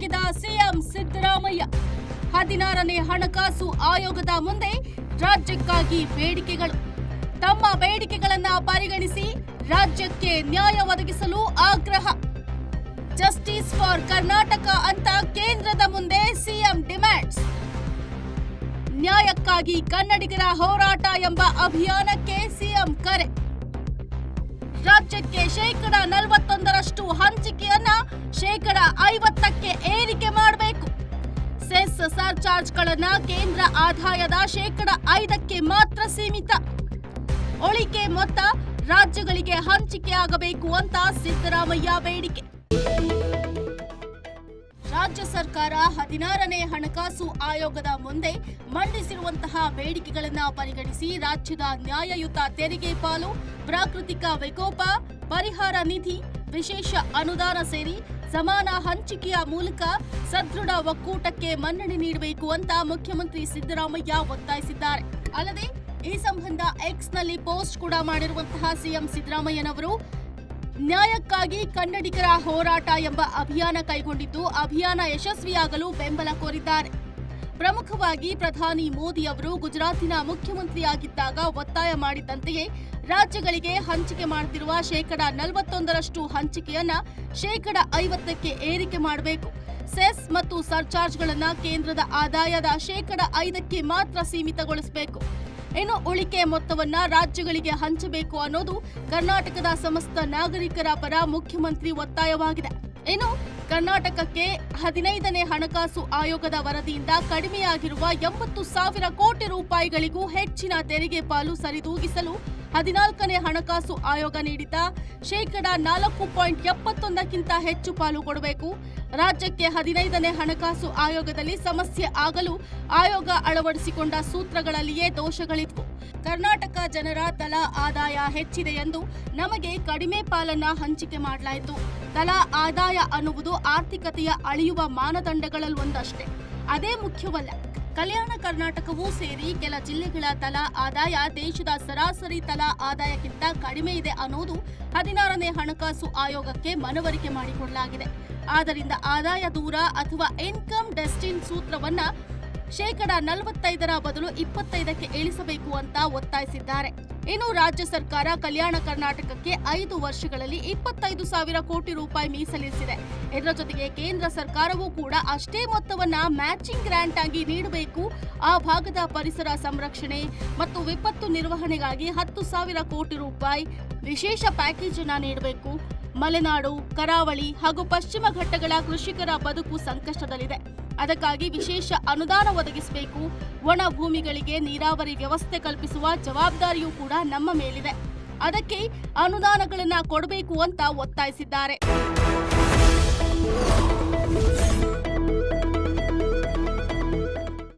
ತೊಡಗಿದ CM Siddaramaiah. ಹದಿನಾರನೇ ಹಣಕಾಸು ಆಯೋಗದ ಮುಂದೆ ರಾಜ್ಯಕ್ಕಾಗಿ ಬೇಡಿಕೆಗಳು. ತಮ್ಮ ಬೇಡಿಕೆಗಳನ್ನ ಪರಿಗಣಿಸಿ ರಾಜ್ಯಕ್ಕೆ ನ್ಯಾಯ ಒದಗಿಸಲು ಆಗ್ರಹ. ಜಸ್ಟಿಸ್ ಫಾರ್ ಕರ್ನಾಟಕ ಅಂತ ಕೇಂದ್ರದ ಮುಂದೆ ಸಿಎಂ ಡಿಮ್ಯಾಂಡ್ಸ್. ನ್ಯಾಯಕ್ಕಾಗಿ ಕನ್ನಡಿಗರ ಹೋರಾಟ ಎಂಬ ಅಭಿಯಾನಕ್ಕೆ ಸಿಎಂ ಕರೆ. ರಾಜ್ಯಕ್ಕೆ ಶೇಕಡ ನಲವತ್ತೊಂದರಷ್ಟು ಹಂಚಿಕೆಯನ್ನ ಶೇಕಡ ಐವತ್ತಕ್ಕೆ ಏರಿಕೆ ಮಾಡಬೇಕು. ಸೆಸ್ ಸರ್ಚಾರ್ಜ್ಗಳನ್ನ ಕೇಂದ್ರ ಆದಾಯದ ಶೇಕಡ ಐದಕ್ಕೆ ಮಾತ್ರ ಸೀಮಿತ. ಉಳಿಕೆ ಮೊತ್ತ ರಾಜ್ಯಗಳಿಗೆ ಹಂಚಿಕೆಯಾಗಬೇಕು ಅಂತ ಸಿದ್ದರಾಮಯ್ಯ ಬೇಡಿಕೆ. ರಾಜ್ಯ ಸರ್ಕಾರ ಹದಿನಾರನೇ ಹಣಕಾಸು ಆಯೋಗದ ಮುಂದೆ ಮಂಡಿಸಿರುವಂತಹ ಬೇಡಿಕೆಗಳನ್ನು ಪರಿಗಣಿಸಿ ರಾಜ್ಯದ ನ್ಯಾಯಯುತ ತೆರಿಗೆ ಪಾಲು, ಪ್ರಾಕೃತಿಕ ವಿಕೋಪ, ಪರಿಹಾರ ನಿಧಿ ವಿಶೇಷ ಅನುದಾನ ಸೇರಿ ಸಮಾನ ಹಂಚಿಕೆಯ ಮೂಲಕ ಸದೃಢ ಒಕ್ಕೂಟಕ್ಕೆ ಮನ್ನಣೆ ನೀಡಬೇಕು ಅಂತ ಮುಖ್ಯಮಂತ್ರಿ ಸಿದ್ದರಾಮಯ್ಯ ಒತ್ತಾಯಿಸಿದ್ದಾರೆ. ಅಲ್ಲದೆ ಈ ಸಂಬಂಧ ಎಕ್ಸ್ನಲ್ಲಿ ಪೋಸ್ಟ್ ಕೂಡ ಮಾಡಿರುವಂತಹ ಸಿಎಂ ಸಿದ್ದರಾಮಯ್ಯನವರು ನ್ಯಾಯಕ್ಕಾಗಿ ಕನ್ನಡಿಗರ ಹೋರಾಟ ಎಂಬ ಅಭಿಯಾನ ಕೈಗೊಂಡಿದ್ದು, ಅಭಿಯಾನ ಯಶಸ್ವಿಯಾಗಲು ಬೆಂಬಲ ಕೋರಿದ್ದಾರೆ. ಪ್ರಮುಖವಾಗಿ ಪ್ರಧಾನಿ ಮೋದಿ ಅವರು ಗುಜರಾತಿನ ಮುಖ್ಯಮಂತ್ರಿಯಾಗಿದ್ದಾಗ ಒತ್ತಾಯ ಮಾಡಿದಂತೆಯೇ ರಾಜ್ಯಗಳಿಗೆ ಹಂಚಿಕೆ ಮಾಡುತ್ತಿರುವ ಶೇಕಡ ನಲವತ್ತೊಂದರಷ್ಟು ಹಂಚಿಕೆಯನ್ನ ಶೇಕಡ ಐವತ್ತಕ್ಕೆ ಏರಿಕೆ ಮಾಡಬೇಕು. ಸೆಸ್ ಮತ್ತು ಸರ್ಚಾರ್ಜ್ಗಳನ್ನ ಕೇಂದ್ರದ ಆದಾಯದ ಶೇಕಡ ಐದಕ್ಕೆ ಮಾತ್ರ ಸೀಮಿತಗೊಳಿಸಬೇಕು. ಇನ್ನು ಉಳಿಕೆ ಮೊತ್ತವನ್ನ ರಾಜ್ಯಗಳಿಗೆ ಹಂಚಬೇಕು ಅನ್ನೋದು ಕರ್ನಾಟಕದ ಸಮಸ್ತ ನಾಗರಿಕರ ಪರ ಮುಖ್ಯಮಂತ್ರಿ ಒತ್ತಾಯವಾಗಿದೆ. ಇನ್ನು ಕರ್ನಾಟಕಕ್ಕೆ ಹದಿನೈದನೇ ಹಣಕಾಸು ಆಯೋಗದ ವರದಿಯಿಂದ ಕಡಿಮೆಯಾಗಿರುವ ಎಂಬತ್ತು ಸಾವಿರ ಕೋಟಿ ರೂಪಾಯಿಗಳಿಗೂ ಹೆಚ್ಚಿನ ತೆರಿಗೆ ಪಾಲು ಸರಿದೂಗಿಸಲು ಹದಿನಾಲ್ಕನೇ ಹಣಕಾಸು ಆಯೋಗ ನೀಡಿದ ಶೇಕಡ ನಾಲ್ಕು ಪಾಯಿಂಟ್ ಎಪ್ಪತ್ತೊಂದಕ್ಕಿಂತ ಹೆಚ್ಚು ಪಾಲು ಕೊಡಬೇಕು. ರಾಜ್ಯಕ್ಕೆ ಹದಿನೈದನೇ ಹಣಕಾಸು ಆಯೋಗದಲ್ಲಿ ಸಮಸ್ಯೆ ಆಗಲು ಆಯೋಗ ಅಳವಡಿಸಿಕೊಂಡ ಸೂತ್ರಗಳಲ್ಲಿಯೇ ದೋಷಗಳಿದ್ವು. ಕರ್ನಾಟಕ ಜನರ ತಲಾ ಆದಾಯ ಹೆಚ್ಚಿದೆ ಎಂದು ನಮಗೆ ಕಡಿಮೆ ಪಾಲನ್ನ ಹಂಚಿಕೆ ಮಾಡಲಾಯಿತು. ತಲಾ ಆದಾಯ ಅನ್ನುವುದು ಆರ್ಥಿಕತೆಯ ಅಳೆಯುವ ಮಾನದಂಡಗಳಲ್ಲೊಂದಷ್ಟೇ ಅದೇ ಮುಖ್ಯವಲ್ಲ. ಕಲ್ಯಾಣ ಕರ್ನಾಟಕವೂ ಸೇರಿ ಕೆಲ ಜಿಲ್ಲೆಗಳ ತಲಾ ಆದಾಯ, ದೇಶದ ಸರಾಸರಿ ತಲಾ ಆದಾಯಕ್ಕಿಂತ ಕಡಿಮೆ ಇದೆ ಅನ್ನೋದು ಹದಿನಾರನೇ ಹಣಕಾಸು ಆಯೋಗಕ್ಕೆ ಮನವರಿಕೆ ಮಾಡಿಕೊಡಲಾಗಿದೆ. ಆದ್ದರಿಂದ ಆದಾಯ ದೂರ ಅಥವಾ ಇನ್ಕಮ್ ಡೆಸ್ಟಿನ್ ಸೂತ್ರವನ್ನ ಶೇಕಡ ನಲವತ್ತೈದರ ಬದಲು ಇಪ್ಪತ್ತೈದಕ್ಕೆ ಇಳಿಸಬೇಕು ಅಂತ ಒತ್ತಾಯಿಸಿದ್ದಾರೆ. ಇನ್ನು ರಾಜ್ಯ ಸರ್ಕಾರ ಕಲ್ಯಾಣ ಕರ್ನಾಟಕಕ್ಕೆ ಐದು ವರ್ಷಗಳಲ್ಲಿ ಇಪ್ಪತ್ತೈದು ಸಾವಿರ ಕೋಟಿ ರೂಪಾಯಿ ಮೀಸಲಿರಿಸಿದೆ. ಇದರ ಜೊತೆಗೆ ಕೇಂದ್ರ ಸರ್ಕಾರವೂ ಕೂಡ ಅಷ್ಟೇ ಮೊತ್ತವನ್ನ ಮ್ಯಾಚಿಂಗ್ ಗ್ರಾಂಟ್ ಆಗಿ ನೀಡಬೇಕು. ಆ ಭಾಗದ ಪರಿಸರ ಸಂರಕ್ಷಣೆ ಮತ್ತು ವಿಪತ್ತು ನಿರ್ವಹಣೆಗಾಗಿ ಹತ್ತು ಸಾವಿರ ಕೋಟಿ ರೂಪಾಯಿ ವಿಶೇಷ ಪ್ಯಾಕೇಜ್ ಅನ್ನ ನೀಡಬೇಕು. ಮಲೆನಾಡು, ಕರಾವಳಿ ಹಾಗೂ ಪಶ್ಚಿಮ ಘಟ್ಟಗಳ ಕೃಷಿಕರ ಬದುಕು ಸಂಕಷ್ಟದಲ್ಲಿದೆ. ಅದಕ್ಕಾಗಿ ವಿಶೇಷ ಅನುದಾನ ಒದಗಿಸಬೇಕು. ಒಣ ಭೂಮಿಗಳಿಗೆ ನೀರಾವರಿ ವ್ಯವಸ್ಥೆ ಕಲ್ಪಿಸುವ ಜವಾಬ್ದಾರಿಯೂ ಕೂಡ ನಮ್ಮ ಮೇಲಿದೆ. ಅದಕ್ಕೆ ಅನುದಾನಗಳನ್ನು ಕೊಡಬೇಕು ಅಂತ ಒತ್ತಾಯಿಸಿದ್ದಾರೆ.